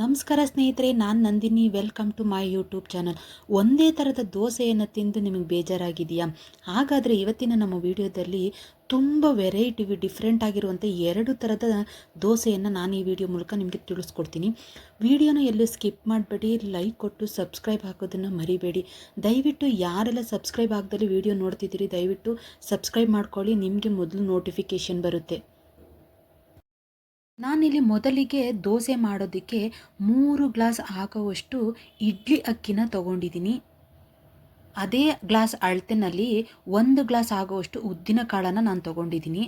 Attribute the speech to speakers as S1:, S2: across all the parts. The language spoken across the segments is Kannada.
S1: ನಮಸ್ಕಾರ ಸ್ನೇಹಿತರೆ, ನಾನು Nandini. Welcome to my YouTube channel ಒಂದೇ ಥರದ ದೋಸೆಯನ್ನು ತಿಂದು ನಿಮಗೆ ಬೇಜಾರಾಗಿದೆಯಾ ಹಾಗಾದರೆ ಇವತ್ತಿನ ನಮ್ಮ ವಿಡಿಯೋದಲ್ಲಿ ತುಂಬ ವೆರೈಟಿ ಡಿಫ್ರೆಂಟ್ ಆಗಿರುವಂಥ ಎರಡು ಥರದ ದೋಸೆಯನ್ನು ನಾನು ಈ ವಿಡಿಯೋ ಮೂಲಕ ನಿಮಗೆ ತಿಳಿಸ್ಕೊಡ್ತೀನಿ. ವಿಡಿಯೋನ ಎಲ್ಲೂ ಸ್ಕಿಪ್ ಮಾಡಬೇಡಿ ಲೈಕ್ ಕೊಟ್ಟು ಸಬ್ಸ್ಕ್ರೈಬ್ ಹಾಕೋದನ್ನು ಮರಿಬೇಡಿ. ದಯವಿಟ್ಟು ಯಾರೆಲ್ಲ ಸಬ್ಸ್ಕ್ರೈಬ್ ಆಗದಲ್ಲಿ ವಿಡಿಯೋ ನೋಡ್ತಿದ್ದೀರಿ, ದಯವಿಟ್ಟು ಸಬ್ಸ್ಕ್ರೈಬ್ ಮಾಡ್ಕೊಳ್ಳಿ, ನಿಮಗೆ ಮೊದಲು ನೋಟಿಫಿಕೇಷನ್ ಬರುತ್ತೆ. ನಾನಿಲ್ಲಿ ಮೊದಲಿಗೆ ದೋಸೆ ಮಾಡೋದಕ್ಕೆ ಮೂರು ಗ್ಲಾಸ್ ಹಾಕುವಷ್ಟು ಇಡ್ಲಿ ಅಕ್ಕಿನ ತಗೊಂಡಿದ್ದೀನಿ. ಅದೇ ಗ್ಲಾಸ್ ಅಳತೆನಲ್ಲಿ ಒಂದು ಗ್ಲಾಸ್ ಆಗುವಷ್ಟು ಉದ್ದಿನ ಕಾಳನ್ನು ನಾನು ತೊಗೊಂಡಿದ್ದೀನಿ.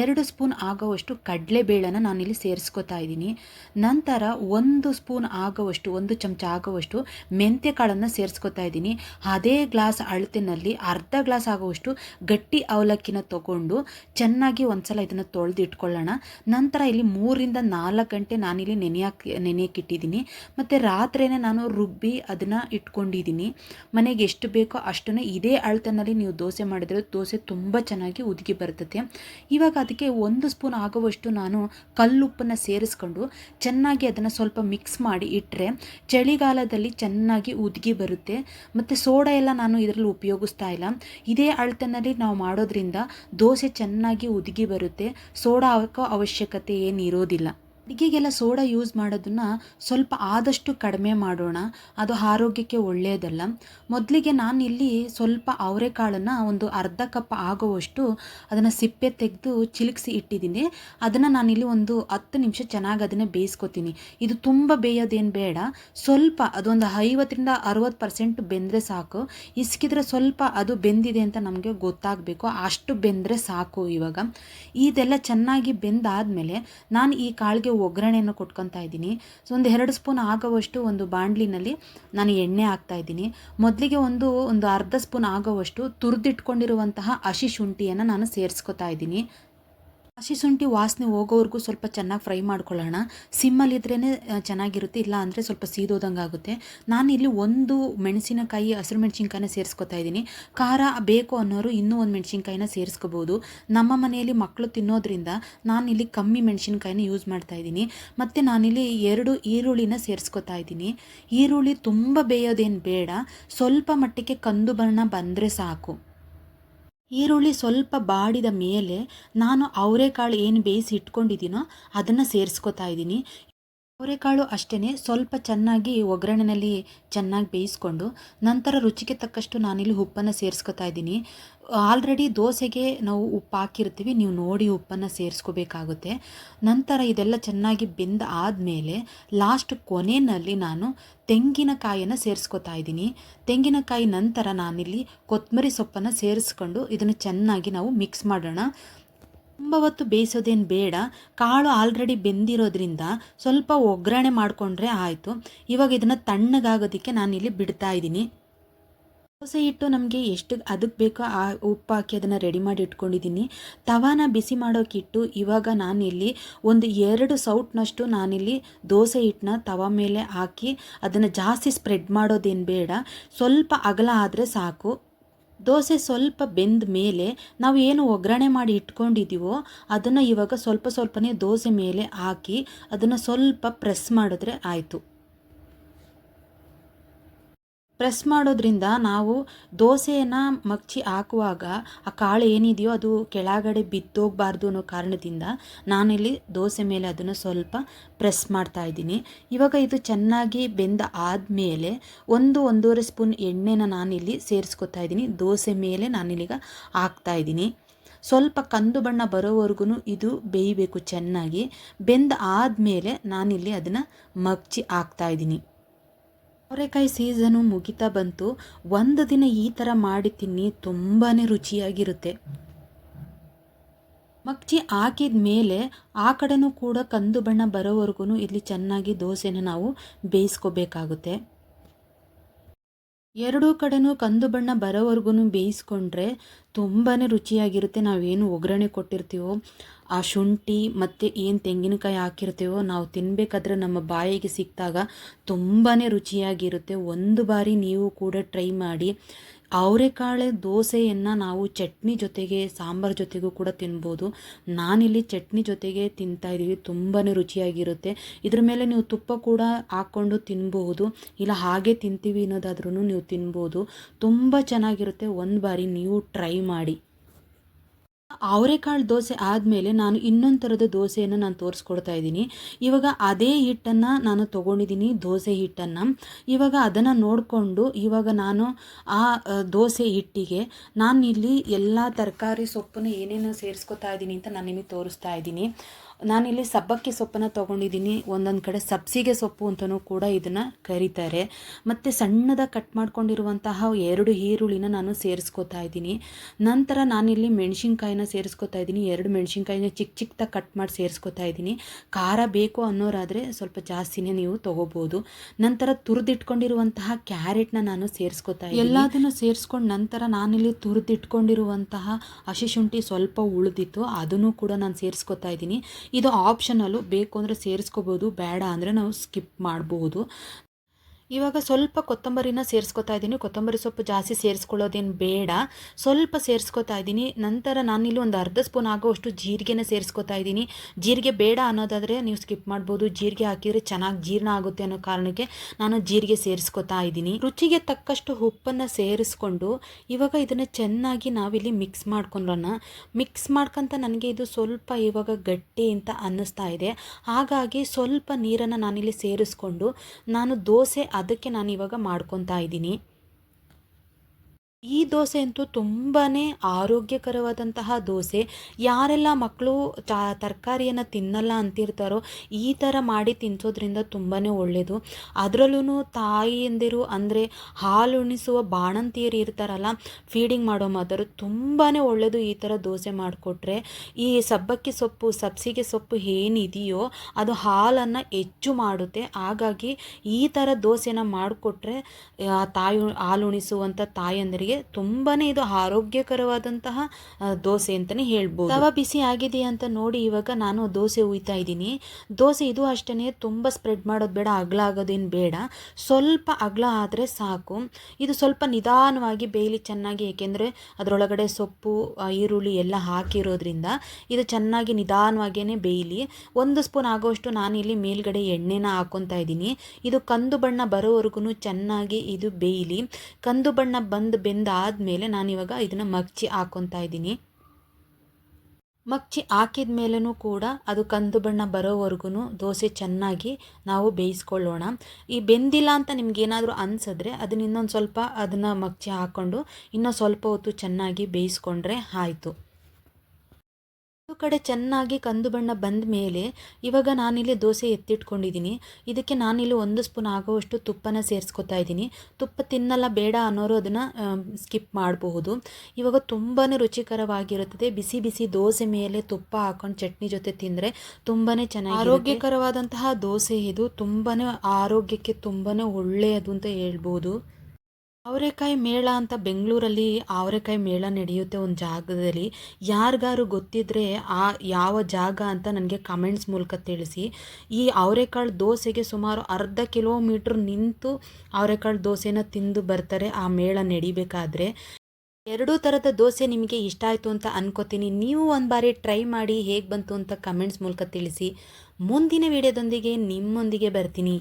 S1: ಎರಡು ಸ್ಪೂನ್ ಆಗುವಷ್ಟು ಕಡಲೆಬೇಳೆನ ನಾನಿಲ್ಲಿ ಸೇರಿಸ್ಕೊತಾ ಇದ್ದೀನಿ. ನಂತರ ಒಂದು ಸ್ಪೂನ್ ಆಗುವಷ್ಟು, ಒಂದು ಚಮಚ ಆಗುವಷ್ಟು ಮೆಂತ್ಯ ಕಾಳನ್ನು ಸೇರಿಸ್ಕೊತಾ ಇದ್ದೀನಿ. ಅದೇ ಗ್ಲಾಸ್ ಅಳತೆನಲ್ಲಿ ಅರ್ಧ ಗ್ಲಾಸ್ ಆಗುವಷ್ಟು ಗಟ್ಟಿ ಅವಲಕ್ಕಿನ ತೊಗೊಂಡು ಚೆನ್ನಾಗಿ ಒಂದ್ಸಲ ಇದನ್ನು ತೊಳೆದು ಇಟ್ಕೊಳ್ಳೋಣ. ನಂತರ ಇಲ್ಲಿ ಮೂರಿಂದ ನಾಲ್ಕು ಗಂಟೆ ನಾನಿಲ್ಲಿ ನೆನೆಯಕ್ಕೆ ನೆನೆಯಕ್ಕಿಟ್ಟಿದ್ದೀನಿ ಮತ್ತು ರಾತ್ರಿಯೇ ನಾನು ರುಬ್ಬಿ ಅದನ್ನು ಇಟ್ಕೊಂಡಿದ್ದೀನಿ. ಮನೆಗೆ ಎಷ್ಟು ಬೇಕು ಬೇಕೋ ಅಷ್ಟನ್ನು ಇದೇ ಅಳತನಲ್ಲಿ ನೀವು ದೋಸೆ ಮಾಡಿದರೆ ದೋಸೆ ತುಂಬ ಚೆನ್ನಾಗಿ ಉದುಗಿ ಬರ್ತದೆ ಇವಾಗ ಅದಕ್ಕೆ ಒಂದು ಸ್ಪೂನ್ ಆಗುವಷ್ಟು ನಾನು ಕಲ್ಲುಪ್ಪನ್ನು ಸೇರಿಸ್ಕೊಂಡು ಚೆನ್ನಾಗಿ ಅದನ್ನು ಸ್ವಲ್ಪ ಮಿಕ್ಸ್ ಮಾಡಿ ಇಟ್ಟರೆ ಚಳಿಗಾಲದಲ್ಲಿ ಚೆನ್ನಾಗಿ ಉದುಗಿ ಬರುತ್ತೆ. ಮತ್ತು ಸೋಡಾ ಎಲ್ಲ ನಾನು ಇದರಲ್ಲಿ ಉಪಯೋಗಿಸ್ತಾ ಇಲ್ಲ. ಇದೇ ಅಳತನಲ್ಲಿ ನಾವು ಮಾಡೋದ್ರಿಂದ ದೋಸೆ ಚೆನ್ನಾಗಿ ಉದುಗಿ ಬರುತ್ತೆ. ಸೋಡಾ ಹಾಕೋ ಅವಶ್ಯಕತೆ ಏನು ಇರೋದಿಲ್ಲ. ಅಡುಗೆಗೆಲ್ಲ ಸೋಡಾ ಯೂಸ್ ಮಾಡೋದನ್ನು ಸ್ವಲ್ಪ ಆದಷ್ಟು ಕಡಿಮೆ ಮಾಡೋಣ. ಅದು ಆರೋಗ್ಯಕ್ಕೆ ಒಳ್ಳೆಯದಲ್ಲ ಮೊದಲಿಗೆ ನಾನು ಇಲ್ಲಿ ಸ್ವಲ್ಪ ಅವರೆಕಾಳನ್ನು ಒಂದು ಅರ್ಧ ಕಪ್ ಆಗುವಷ್ಟು ಅದನ್ನು ಸಿಪ್ಪೆ ತೆಗೆದು ಚಿಲುಕಿಸಿ ಇಟ್ಟಿದ್ದೀನಿ. ಅದನ್ನು ನಾನಿಲ್ಲಿ ಒಂದು ಹತ್ತು ನಿಮಿಷ ಚೆನ್ನಾಗಿ ಅದನ್ನು ಬೇಯಿಸ್ಕೊತೀನಿ. ಇದು ತುಂಬ ಬೇಯೋದೇನು ಬೇಡ. ಸ್ವಲ್ಪ ಅದೊಂದು ಐವತ್ತರಿಂದ ಅರುವತ್ತು ಪರ್ಸೆಂಟ್ ಬೆಂದರೆ ಸಾಕು. ಇಸ್ಕಿದ್ರೆ ಸ್ವಲ್ಪ ಅದು ಬೆಂದಿದೆ ಅಂತ ನಮಗೆ ಗೊತ್ತಾಗಬೇಕು. ಅಷ್ಟು ಬೆಂದರೆ ಸಾಕು ಇವಾಗ. ಇದೆಲ್ಲ ಚೆನ್ನಾಗಿ ಬೆಂದಾದಮೇಲೆ ನಾನು ಈ ಕಾಳಿಗೆ ಒಗ್ಗರಣೆಯನ್ನು ಕೊಟ್ಕೊತಾ ಇದ್ದೀನಿ. ಸೊ ಒಂದು ಎರಡು ಸ್ಪೂನ್ ಆಗೋವಷ್ಟು ಒಂದು ಬಾಂಡ್ಲಿನಲ್ಲಿ ನಾನು ಎಣ್ಣೆ ಹಾಕ್ತಾ ಇದ್ದೀನಿ. ಮೊದಲಿಗೆ ಒಂದು ಒಂದು ಅರ್ಧ ಸ್ಪೂನ್ ಆಗೋವಷ್ಟು ತುರಿದಿಟ್ಕೊಂಡಿರುವಂತಹ ಹಸಿ ಶುಂಠಿಯನ್ನು ನಾನು ಸೇರಿಸ್ಕೊತಾ ಇದ್ದೀನಿ. ಹಸಿ ಶುಂಠಿ ವಾಸನೆ ಹೋಗೋವರೆಗೂ ಸ್ವಲ್ಪ ಚೆನ್ನಾಗಿ ಫ್ರೈ ಮಾಡ್ಕೊಳ್ಳೋಣ. ಸಿಮ್ಮಲ್ಲಿದ್ರೇ ಚೆನ್ನಾಗಿರುತ್ತೆ, ಇಲ್ಲ ಅಂದರೆ ಸ್ವಲ್ಪ ಸೀದೋದಂಗೆ ಆಗುತ್ತೆ. ನಾನು ಇಲ್ಲಿ ಒಂದು ಮೆಣಸಿನಕಾಯಿ, ಹಸಿರು ಮೆಣಸಿನಕಾಯಿನ ಸೇರಿಸ್ಕೊತಾ ಇದ್ದೀನಿ. ಖಾರ ಬೇಕು ಅನ್ನೋರು ಇನ್ನೂ ಒಂದು ಮೆಣಸಿನಕಾಯಿನ ಸೇರಿಸ್ಕೋಬೋದು. ನಮ್ಮ ಮನೆಯಲ್ಲಿ ಮಕ್ಕಳು ತಿನ್ನೋದ್ರಿಂದ ನಾನು ಇಲ್ಲಿ ಕಮ್ಮಿ ಮೆಣಸಿನ್ಕಾಯಿನ ಯೂಸ್ ಮಾಡ್ತಾ ಇದ್ದೀನಿ. ಮತ್ತು ನಾನಿಲ್ಲಿ ಎರಡು ಈರುಳ್ಳಿನ ಸೇರಿಸ್ಕೊತಾ ಇದ್ದೀನಿ. ಈರುಳ್ಳಿ ತುಂಬ ಬೇಯೋದೇನು ಬೇಡ. ಸ್ವಲ್ಪ ಮಟ್ಟಿಗೆ ಕಂದು ಬಣ್ಣ ಬಂದರೆ ಸಾಕು. ಈರುಳ್ಳಿ ಸ್ವಲ್ಪ ಬಾಡಿದ ಮೇಲೆ ನಾನು ಅವರೆಕಾಳು ಏನು ಬೇಯಿಸಿ ಇಟ್ಕೊಂಡಿದ್ದೀನೋ ಅದನ್ನು ಸೇರಿಸ್ಕೊತಾ ಇದ್ದೀನಿ. ಅವರೆಕಾಳು ಅಷ್ಟೇ ಸ್ವಲ್ಪ ಚೆನ್ನಾಗಿ ಒಗ್ಗರಣೆಯಲ್ಲಿ ಚೆನ್ನಾಗಿ ಬೇಯಿಸ್ಕೊಂಡು ನಂತರ ರುಚಿಗೆ ತಕ್ಕಷ್ಟು ನಾನಿಲ್ಲಿ ಉಪ್ಪನ್ನು ಸೇರಿಸ್ಕೊತಾ ಇದ್ದೀನಿ. ಆಲ್ರೆಡಿ ದೋಸೆಗೆ ನಾವು ಉಪ್ಪು ಹಾಕಿರ್ತೀವಿ, ನೀವು ನೋಡಿ ಉಪ್ಪನ್ನು ಸೇರಿಸ್ಕೋಬೇಕಾಗುತ್ತೆ. ನಂತರ ಇದೆಲ್ಲ ಚೆನ್ನಾಗಿ ಬೆಂದ ಆದಮೇಲೆ ಲಾಸ್ಟ್ ಕೊನೆಯಲ್ಲಿ ನಾನು ತೆಂಗಿನಕಾಯಿಯನ್ನು ಸೇರಿಸ್ಕೊತಾ ಇದ್ದೀನಿ. ತೆಂಗಿನಕಾಯಿ ನಂತರ ನಾನಿಲ್ಲಿ ಕೊತ್ತಂಬರಿ ಸೊಪ್ಪನ್ನು ಸೇರಿಸ್ಕೊಂಡು ಇದನ್ನು ಚೆನ್ನಾಗಿ ನಾವು ಮಿಕ್ಸ್ ಮಾಡೋಣ. ತುಂಬ ಹೊತ್ತು ಬೇಯಿಸೋದೇನು ಬೇಡ. ಕಾಳು ಆಲ್ರೆಡಿ ಬೆಂದಿರೋದ್ರಿಂದ ಸ್ವಲ್ಪ ಒಗ್ಗರಣೆ ಮಾಡಿಕೊಂಡ್ರೆ ಆಯಿತು. ಇವಾಗ ಇದನ್ನು ತಣ್ಣಗಾಗೋದಕ್ಕೆ ನಾನಿಲ್ಲಿ ಬಿಡ್ತಾ ಇದ್ದೀನಿ. ದೋಸೆ ಹಿಟ್ಟು ನಮಗೆ ಎಷ್ಟು ಅದಕ್ಕೆ ಬೇಕೋ ಆ ಉಪ್ಪು ಹಾಕಿ ಅದನ್ನು ರೆಡಿ ಮಾಡಿ ಇಟ್ಕೊಂಡಿದ್ದೀನಿ. ತವಾನ ಬಿಸಿ ಮಾಡೋಕ್ಕಿಟ್ಟು ಇವಾಗ ನಾನಿಲ್ಲಿ ಒಂದು ಎರಡು ಸೌಟ್ನಷ್ಟು ನಾನಿಲ್ಲಿ ದೋಸೆ ಹಿಟ್ಟನ್ನ ತವ ಮೇಲೆ ಹಾಕಿ ಅದನ್ನು ಜಾಸ್ತಿ ಸ್ಪ್ರೆಡ್ ಮಾಡೋದೇನು ಬೇಡ. ಸ್ವಲ್ಪ ಅಗಲ ಆದರೆ ಸಾಕು. ದೋಸೆ ಸ್ವಲ್ಪ ಬೆಂದ ಮೇಲೆ ನಾವು ಏನು ಒಗ್ಗರಣೆ ಮಾಡಿ ಇಟ್ಕೊಂಡಿದ್ದೀವೋ ಅದನ್ನು ಇವಾಗ ಸ್ವಲ್ಪ ಸ್ವಲ್ಪನೇ ದೋಸೆ ಮೇಲೆ ಹಾಕಿ ಅದನ್ನು ಸ್ವಲ್ಪ ಪ್ರೆಸ್ ಮಾಡಿದ್ರೆ ಆಯಿತು. ಪ್ರೆಸ್ ಮಾಡೋದ್ರಿಂದ ನಾವು ದೋಸೆಯನ್ನು ಮಗ್ಚಿ ಹಾಕುವಾಗ ಆ ಕಾಳು ಏನಿದೆಯೋ ಅದು ಕೆಳಗಡೆ ಬಿದ್ದೋಗಬಾರ್ದು ಅನ್ನೋ ಕಾರಣದಿಂದ ನಾನಿಲ್ಲಿ ದೋಸೆ ಮೇಲೆ ಅದನ್ನು ಸ್ವಲ್ಪ ಪ್ರೆಸ್ ಮಾಡ್ತಾ ಇದ್ದೀನಿ. ಇವಾಗ ಇದು ಚೆನ್ನಾಗಿ ಬೆಂದ ಆದಮೇಲೆ ಒಂದು ಒಂದೂವರೆ ಸ್ಪೂನ್ ಎಣ್ಣೆನ ನಾನಿಲ್ಲಿ ಸೇರಿಸ್ಕೊತಾ ಇದ್ದೀನಿ. ದೋಸೆ ಮೇಲೆ ನಾನಿಲ್ಲಿಗ ಹಾಕ್ತಾ ಇದ್ದೀನಿ. ಸ್ವಲ್ಪ ಕಂದು ಬಣ್ಣ ಬರೋವರೆಗೂ ಇದು ಬೇಯಬೇಕು ಚೆನ್ನಾಗಿ. ಬೆಂದ ಆದಮೇಲೆ ನಾನಿಲ್ಲಿ ಅದನ್ನು ಮಗ್ಚಿ ಹಾಕ್ತಾ ಇದ್ದೀನಿ. ಅವರೆಕಾಯಿ ಸೀಸನು ಮುಗಿತಾ ಬಂತು. ಒಂದು ದಿನ ಈ ಥರ ಮಾಡಿ ತಿನ್ನಿ ತುಂಬಾ ರುಚಿಯಾಗಿರುತ್ತೆ. ಮಗ್ಚಿ ಹಾಕಿದ ಮೇಲೆ ಆ ಕಡೆನೂ ಕೂಡ ಕಂದು ಬಣ್ಣ ಬರೋವರೆಗೂ ಇಲ್ಲಿ ಚೆನ್ನಾಗಿ ದೋಸೆನ ನಾವು ಬೇಯಿಸ್ಕೋಬೇಕಾಗುತ್ತೆ. ಎರಡೂ ಕಡೆನೂ ಕಂದು ಬಣ್ಣ ಬರೋವರೆಗೂ ಬೇಯಿಸ್ಕೊಂಡ್ರೆ ತುಂಬಾ ರುಚಿಯಾಗಿರುತ್ತೆ. ನಾವೇನು ಒಗ್ಗರಣೆ ಕೊಟ್ಟಿರ್ತೀವೋ, ಆ ಶುಂಠಿ ಮತ್ತು ಏನು ತೆಂಗಿನಕಾಯಿ ಹಾಕಿರ್ತೀವೋ, ನಾವು ತಿನ್ನಬೇಕಾದ್ರೆ ನಮ್ಮ ಬಾಯಿಗೆ ಸಿಕ್ಕಿದಾಗ ತುಂಬಾ ರುಚಿಯಾಗಿರುತ್ತೆ. ಒಂದು ಬಾರಿ ನೀವು ಕೂಡ ಟ್ರೈ ಮಾಡಿ ಅವರೆಕಾಳು ದೋಸೆಯನ್ನು ನಾವು ಚಟ್ನಿ ಜೊತೆಗೆ, ಸಾಂಬಾರ್ ಜೊತೆಗೂ ಕೂಡ ತಿನ್ಬೋದು. ನಾನಿಲ್ಲಿ ಚಟ್ನಿ ಜೊತೆಗೆ ತಿಂತಾ ಇದ್ದೀವಿ. ತುಂಬಾ ರುಚಿಯಾಗಿರುತ್ತೆ. ಇದ್ರ ಮೇಲೆ ನೀವು ತುಪ್ಪ ಕೂಡ ಹಾಕ್ಕೊಂಡು ತಿನ್ಬಹುದು ಇಲ್ಲ ಹಾಗೆ ತಿಂತೀವಿ ಅನ್ನೋದಾದ್ರೂ ನೀವು ತಿನ್ಬೋದು. ತುಂಬ ಚೆನ್ನಾಗಿರುತ್ತೆ. ಒಂದು ಬಾರಿ ನೀವು ಟ್ರೈ ಮಾಡಿ. ಅವರೆಕಾಳು ದೋಸೆ ಆದಮೇಲೆ ನಾನು ಇನ್ನೊಂದು ಥರದ ದೋಸೆಯನ್ನು ನಾನು ತೋರಿಸ್ಕೊಡ್ತಾ ಇದ್ದೀನಿ. ಇವಾಗ ಅದೇ ಹಿಟ್ಟನ್ನು ನಾನು ತೊಗೊಂಡಿದ್ದೀನಿ, ದೋಸೆ ಹಿಟ್ಟನ್ನು. ಇವಾಗ ಅದನ್ನು ನೋಡಿಕೊಂಡು ಇವಾಗ ನಾನು ಆ ದೋಸೆ ಹಿಟ್ಟಿಗೆ ನಾನು ಇಲ್ಲಿ ಎಲ್ಲ ತರಕಾರಿ ಸೊಪ್ಪನ್ನು ಏನೇನು ಸೇರಿಸ್ಕೊತಾ ಇದ್ದೀನಿ ಅಂತ ನಾನು ನಿಮಗೆ ತೋರಿಸ್ತಾ ಇದ್ದೀನಿ. ನಾನಿಲ್ಲಿ ಸಬ್ಬಕ್ಕಿ ಸೊಪ್ಪನ್ನು ತೊಗೊಂಡಿದ್ದೀನಿ. ಒಂದೊಂದು ಕಡೆ ಸಬ್ಸಿಗೆ ಸೊಪ್ಪು ಅಂತಲೂ ಕೂಡ ಇದನ್ನು ಕರೀತಾರೆ. ಮತ್ತು ಸಣ್ಣದಾಗಿ ಕಟ್ ಮಾಡ್ಕೊಂಡಿರುವಂತಹ ಎರಡು ಈರುಳ್ಳಿನ ನಾನು ಸೇರಿಸ್ಕೋತಾ ಇದ್ದೀನಿ. ನಂತರ ನಾನಿಲ್ಲಿ ಮೆಣಸಿನ್ಕಾಯಿನ ಸೇರಿಸ್ಕೋತಾ ಇದ್ದೀನಿ. ಎರಡು ಮೆಣಸಿನ್ಕಾಯಿನ ಚಿಕ್ಕ ಚಿಕ್ಕದಾಗಿ ಕಟ್ ಮಾಡಿ ಸೇರಿಸ್ಕೋತಾ ಇದ್ದೀನಿ. ಖಾರ ಬೇಕು ಅನ್ನೋರಾದರೆ ಸ್ವಲ್ಪ ಜಾಸ್ತಿನೇ ನೀವು ತೊಗೋಬೋದು. ನಂತರ ತುರಿದಿಟ್ಕೊಂಡಿರುವಂತಹ ಕ್ಯಾರೆಟ್ನ ನಾನು ಸೇರಿಸ್ಕೊತಾ ಎಲ್ಲದನ್ನು ಸೇರಿಸ್ಕೊಂಡು ನಂತರ ನಾನಿಲ್ಲಿ ತುರಿದಿಟ್ಕೊಂಡಿರುವಂತಹ ಹಸಿ ಶುಂಠಿ ಸ್ವಲ್ಪ ಉಳಿದಿತ್ತು. ಅದನ್ನು ಕೂಡ ನಾನು ಸೇರಿಸ್ಕೊತಾ ಇದ್ದೀನಿ. ಇದು ಆಪ್ಷನಲ್ಲು ಬೇಕು ಅಂದರೆ ಸೇರಿಸ್ಕೋಬೋದು ಬೇಡ ಅಂದರೆ ನಾವು ಸ್ಕಿಪ್ ಮಾಡಬಹುದು ಇವಾಗ ಸ್ವಲ್ಪ ಕೊತ್ತಂಬರಿನ ಸೇರಿಸ್ಕೊತಾ ಇದ್ದೀನಿ. ಕೊತ್ತಂಬರಿ ಸೊಪ್ಪು ಜಾಸ್ತಿ ಸೇರಿಸ್ಕೊಳ್ಳೋದೇನು ಬೇಡ. ಸ್ವಲ್ಪ ಸೇರಿಸ್ಕೊತಾ ಇದ್ದೀನಿ. ನಂತರ ನಾನಿಲ್ಲಿ ಒಂದು ಅರ್ಧ ಸ್ಪೂನ್ ಆಗೋವಷ್ಟು ಜೀರಿಗೆನ ಸೇರಿಸ್ಕೊತಾ ಇದ್ದೀನಿ. ಜೀರಿಗೆ ಬೇಡ ಅನ್ನೋದಾದರೆ ನೀವು ಸ್ಕಿಪ್ ಮಾಡ್ಬೋದು. ಜೀರಿಗೆ ಹಾಕಿದರೆ ಚೆನ್ನಾಗಿ ಜೀರ್ಣ ಆಗುತ್ತೆ ಅನ್ನೋ ಕಾರಣಕ್ಕೆ ನಾನು ಜೀರಿಗೆ ಸೇರಿಸ್ಕೊತಾ ಇದ್ದೀನಿ. ರುಚಿಗೆ ತಕ್ಕಷ್ಟು ಉಪ್ಪನ್ನು ಸೇರಿಸ್ಕೊಂಡು ಇವಾಗ ಇದನ್ನು ಚೆನ್ನಾಗಿ ನಾವಿಲ್ಲಿ ಮಿಕ್ಸ್ ಮಾಡ್ಕೊಂಡ್ರೋಣ ಮಿಕ್ಸ್ ಮಾಡ್ಕೊಂತ ನನಗೆ ಇದು ಸ್ವಲ್ಪ ಇವಾಗ ಗಟ್ಟಿ ಅಂತ ಅನ್ನಿಸ್ತಾ ಇದೆ. ಹಾಗಾಗಿ ಸ್ವಲ್ಪ ನೀರನ್ನು ನಾನಿಲ್ಲಿ ಸೇರಿಸ್ಕೊಂಡು ನಾನು ದೋಸೆ ಅದಕ್ಕೆ ನಾನು ಇವಾಗ ಮಾಡ್ಕೊತಾ ಇದ್ದೀನಿ. ಈ ದೋಸೆ ಅಂತೂ ತುಂಬಾ ಆರೋಗ್ಯಕರವಾದಂತಹ ದೋಸೆ. ಯಾರೆಲ್ಲ ಮಕ್ಕಳು ಚಾ, ತರಕಾರಿಯನ್ನು ತಿನ್ನಲ್ಲ ಅಂತಿರ್ತಾರೋ ಈ ಥರ ಮಾಡಿ ತಿನ್ನಿಸೋದ್ರಿಂದ ತುಂಬಾ ಒಳ್ಳೆಯದು ಅದರಲ್ಲೂ ತಾಯಿಯಂದಿರು ಅಂದರೆ ಹಾಲುಣಿಸುವ ಬಾಣಂತಿಯರು ಇರ್ತಾರಲ್ಲ ಫೀಡಿಂಗ್ ಮಾಡೋ ಮಾತಾರು ತುಂಬಾ ಒಳ್ಳೆಯದು ಈ ಥರ ದೋಸೆ ಮಾಡಿಕೊಟ್ರೆ. ಈ ಸಬ್ಬಕ್ಕಿ ಸೊಪ್ಪು, ಸಬ್ಸಿಗೆ ಸೊಪ್ಪು ಏನಿದೆಯೋ ಅದು ಹಾಲನ್ನು ಹೆಚ್ಚು ಮಾಡುತ್ತೆ. ಹಾಗಾಗಿ ಈ ಥರ ದೋಸೆನ ಮಾಡಿಕೊಟ್ರೆ ತಾಯಿ ಹಾಲುಣಿಸುವಂಥ ತಾಯಂದರಿಗೆ ತುಂಬಾ ಇದು ಆರೋಗ್ಯಕರವಾದಂತಹ ದೋಸೆ ಅಂತಲೇ ಹೇಳ್ಬೋದು. ತವ ಬಿಸಿ ಆಗಿದೆ ಅಂತ ನೋಡಿ ಇವಾಗ ನಾನು ದೋಸೆ ಉಯ್ತಾ ಇದ್ದೀನಿ. ದೋಸೆ ಇದು ಅಷ್ಟೇ ತುಂಬ ಸ್ಪ್ರೆಡ್ ಮಾಡೋದು ಬೇಡ, ಅಗಲ ಆಗೋದೇನು ಬೇಡ. ಸ್ವಲ್ಪ ಅಗಲ ಆದರೆ ಸಾಕು. ಇದು ಸ್ವಲ್ಪ ನಿಧಾನವಾಗಿ ಬೇಯಲಿ ಚೆನ್ನಾಗಿ, ಏಕೆಂದರೆ ಅದರೊಳಗಡೆ ಸೊಪ್ಪು ಈರುಳ್ಳಿ ಎಲ್ಲ ಹಾಕಿರೋದ್ರಿಂದ ಇದು ಚೆನ್ನಾಗಿ ನಿಧಾನವಾಗಿಯೇ ಬೇಯಲಿ. ಒಂದು ಸ್ಪೂನ್ ಆಗೋಷ್ಟು ಇಲ್ಲಿ ಮೇಲ್ಗಡೆ ಎಣ್ಣೆನ ಹಾಕ್ಕೊತಾ ಇದ್ದೀನಿ. ಇದು ಕಂದು ಬಣ್ಣ ಬರೋವರೆಗೂ ಚೆನ್ನಾಗಿ ಇದು ಬೇಯಲಿ. ಕಂದು ಬಣ್ಣ ಬಂದು ಬೆಂದಾದಮೇಲೆ ನಾನಿವಾಗ ಇದನ್ನು ಮಗ್ಚಿ ಹಾಕೊತಾ ಇದ್ದೀನಿ. ಮಗ್ಚಿ ಹಾಕಿದ ಮೇಲೂ ಕೂಡ ಅದು ಕಂದು ಬಣ್ಣ ಬರೋವರೆಗೂ ದೋಸೆ ಚೆನ್ನಾಗಿ ನಾವು ಬೇಯಿಸ್ಕೊಳ್ಳೋಣ. ಈ ಬೆಂದಿಲ್ಲ ಅಂತ ನಿಮ್ಗೇನಾದರೂ ಅನಿಸಿದ್ರೆ ಅದನ್ನ ಇನ್ನೊಂದು ಸ್ವಲ್ಪ ಅದನ್ನು ಮಗ್ಚಿ ಹಾಕ್ಕೊಂಡು ಇನ್ನೂ ಸ್ವಲ್ಪ ಹೊತ್ತು ಚೆನ್ನಾಗಿ ಬೇಯಿಸ್ಕೊಂಡ್ರೆ ಆಯಿತು. ಒಂದು ಕಡೆ ಚೆನ್ನಾಗಿ ಕಂದು ಬಣ್ಣ ಬಂದ ಮೇಲೆ ಇವಾಗ ನಾನಿಲ್ಲಿ ದೋಸೆ ಎತ್ತಿಟ್ಕೊಂಡಿದ್ದೀನಿ. ಇದಕ್ಕೆ ನಾನಿಲ್ಲಿ ಒಂದು ಸ್ಪೂನ್ ಆಗೋವಷ್ಟು ತುಪ್ಪನ ಸೇರಿಸ್ಕೊತಾ ಇದ್ದೀನಿ. ತುಪ್ಪ ತಿನ್ನಲ್ಲ, ಬೇಡ ಅನ್ನೋರು ಅದನ್ನು ಸ್ಕಿಪ್ ಮಾಡಬಹುದು. ಇವಾಗ ತುಂಬಾ ರುಚಿಕರವಾಗಿರುತ್ತದೆ. ಬಿಸಿ ಬಿಸಿ ದೋಸೆ ಮೇಲೆ ತುಪ್ಪ ಹಾಕೊಂಡು ಚಟ್ನಿ ಜೊತೆ ತಿಂದರೆ ತುಂಬಾ ಚೆನ್ನಾಗಿ ಆರೋಗ್ಯಕರವಾದಂತಹ ದೋಸೆ ಇದು. ತುಂಬಾ ಆರೋಗ್ಯಕ್ಕೆ ತುಂಬಾ ಒಳ್ಳೆಯದು ಅಂತ ಹೇಳ್ಬೋದು ಅವರೆಕಾಯಿ ಮೇಳ ಅಂತ ಬೆಂಗಳೂರಲ್ಲಿ ಅವರೆಕಾಯಿ ಮೇಳ ನಡೆಯುತ್ತೆ ಒಂದು ಜಾಗದಲ್ಲಿ. ಯಾರಿಗಾರು ಗೊತ್ತಿದ್ದರೆ ಆ ಯಾವ ಜಾಗ ಅಂತ ನನಗೆ ಕಮೆಂಟ್ಸ್ ಮೂಲಕ ತಿಳಿಸಿ. ಈ ಅವರೆಕಾಳು ದೋಸೆಗೆ ಸುಮಾರು ಅರ್ಧ ಕಿಲೋಮೀಟ್ರ್ ನಿಂತು ಅವರೆಕಾಳು ದೋಸೆನ ತಿಂದು ಬರ್ತಾರೆ ಆ ಮೇಳ ನಡಿಬೇಕಾದ್ರೆ. ಎರಡೂ ಥರದ ದೋಸೆ ನಿಮಗೆ ಇಷ್ಟ ಆಯಿತು ಅಂತ ಅನ್ಕೋತೀನಿ. ನೀವು ಒಂದು ಬಾರಿ ಟ್ರೈ ಮಾಡಿ ಹೇಗೆ ಬಂತು ಅಂತ ಕಮೆಂಟ್ಸ್ ಮೂಲಕ ತಿಳಿಸಿ. ಮುಂದಿನ ವಿಡಿಯೋದೊಂದಿಗೆ ನಿಮ್ಮೊಂದಿಗೆ ಬರ್ತೀನಿ.